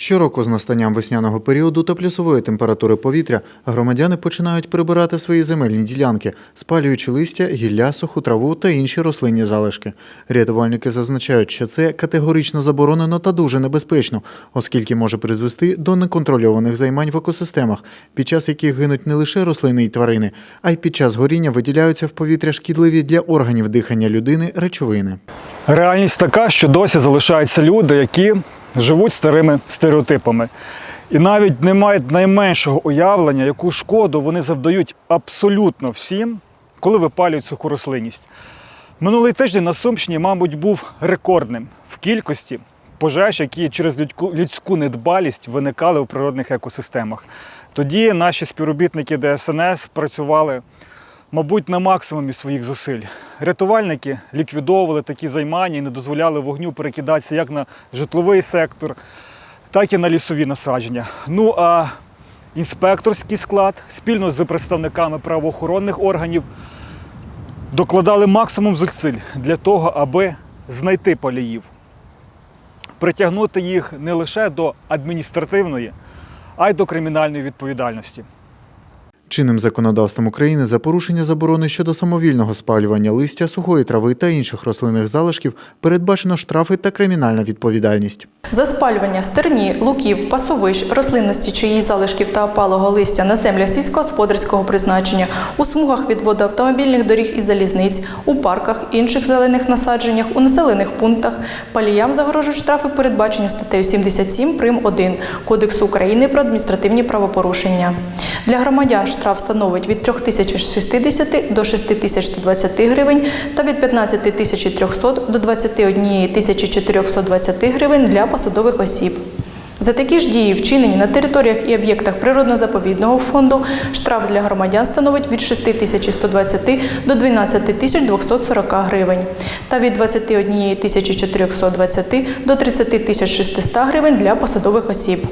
Щороку з настанням весняного періоду та плюсової температури повітря громадяни починають прибирати свої земельні ділянки, спалюючи листя, гілля, суху траву та інші рослинні залишки. Рятувальники зазначають, що це категорично заборонено та дуже небезпечно, оскільки може призвести до неконтрольованих займань в екосистемах, під час яких гинуть не лише рослини і тварини, а й під час горіння виділяються в повітря шкідливі для органів дихання людини речовини. Реальність така, що досі залишаються люди, які живуть старими стереотипами. І навіть не мають найменшого уявлення, яку шкоду вони завдають абсолютно всім, коли випалюють суху рослинність. Минулий тиждень на Сумщині, мабуть, був рекордним в кількості пожеж, які через людську, недбалість виникали в природних екосистемах. Тоді наші співробітники ДСНС працювали мабуть, на максимумі своїх зусиль. Рятувальники ліквідовували такі займання і не дозволяли вогню перекидатися як на житловий сектор, так і на лісові насадження. Ну а інспекторський склад спільно з представниками правоохоронних органів докладали максимум зусиль для того, аби знайти паліїв, притягнути їх не лише до адміністративної, а й до кримінальної відповідальності. Чинним законодавством України за порушення заборони щодо самовільного спалювання листя, сухої трави та інших рослинних залишків передбачено штрафи та кримінальна відповідальність. За спалювання стерні, луків, пасовищ, рослинності чи її залишків та опалого листя на землях сільськогосподарського призначення, у смугах від водоавтомобільних доріг і залізниць, у парках, інших зелених насадженнях, у населених пунктах паліям загрожують штрафи, передбачені статтею 77 прим. 1 Кодексу України про адміністративні правопорушення. Для громадян штраф становить від 3060 до 6120 гривень та від 15300 до 21420 гривень для посадових осіб. За такі ж дії, вчинені на територіях і об'єктах природно-заповідного фонду, штраф для громадян становить від 6120 до 12240 гривень та від 21420 до 30600 гривень для посадових осіб.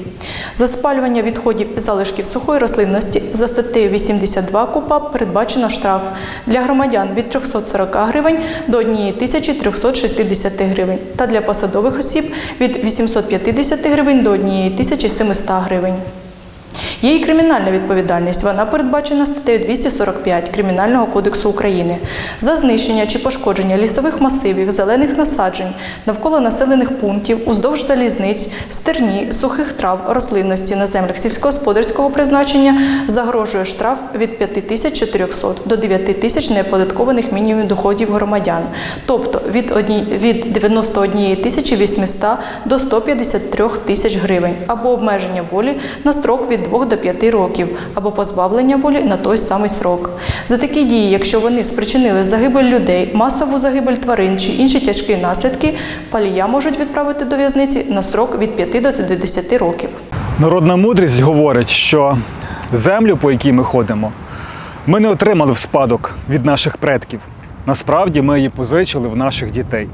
За спалювання відходів і залишків сухої рослинності за статтею 82 КУПАП передбачено штраф для громадян від 340 гривень до 1360 гривень та для посадових осіб від 850 гривень до 1700 гривень. Є і кримінальна відповідальність. Вона передбачена статтею 245 Кримінального кодексу України за знищення чи пошкодження лісових масивів, зелених насаджень навколо населених пунктів, уздовж залізниць, стерні, сухих трав, рослинності на землях сільськогосподарського призначення загрожує штраф від 5400 до 9000 неоподаткованих мінімумів доходів громадян, тобто від, одні, від 91 800 до 153 тисяч гривень або обмеження волі на строк від 2 до 5 років або позбавлення волі на той самий срок. За такі дії, якщо вони спричинили загибель людей, масову загибель тварин чи інші тяжкі наслідки, палія можуть відправити до в'язниці на строк від 5 до 10 років. Народна мудрість говорить, що землю, по якій ми ходимо, ми не отримали в спадок від наших предків. Насправді ми її позичили в наших дітей.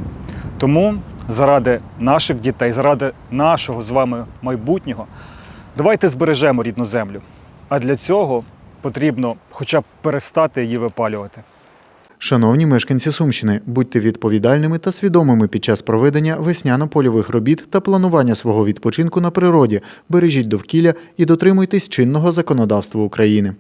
Тому заради наших дітей, заради нашого з вами майбутнього, давайте збережемо рідну землю. А для цього потрібно хоча б перестати її випалювати. Шановні мешканці Сумщини, будьте відповідальними та свідомими під час проведення весняно-польових робіт та планування свого відпочинку на природі. Бережіть довкілля і дотримуйтесь чинного законодавства України.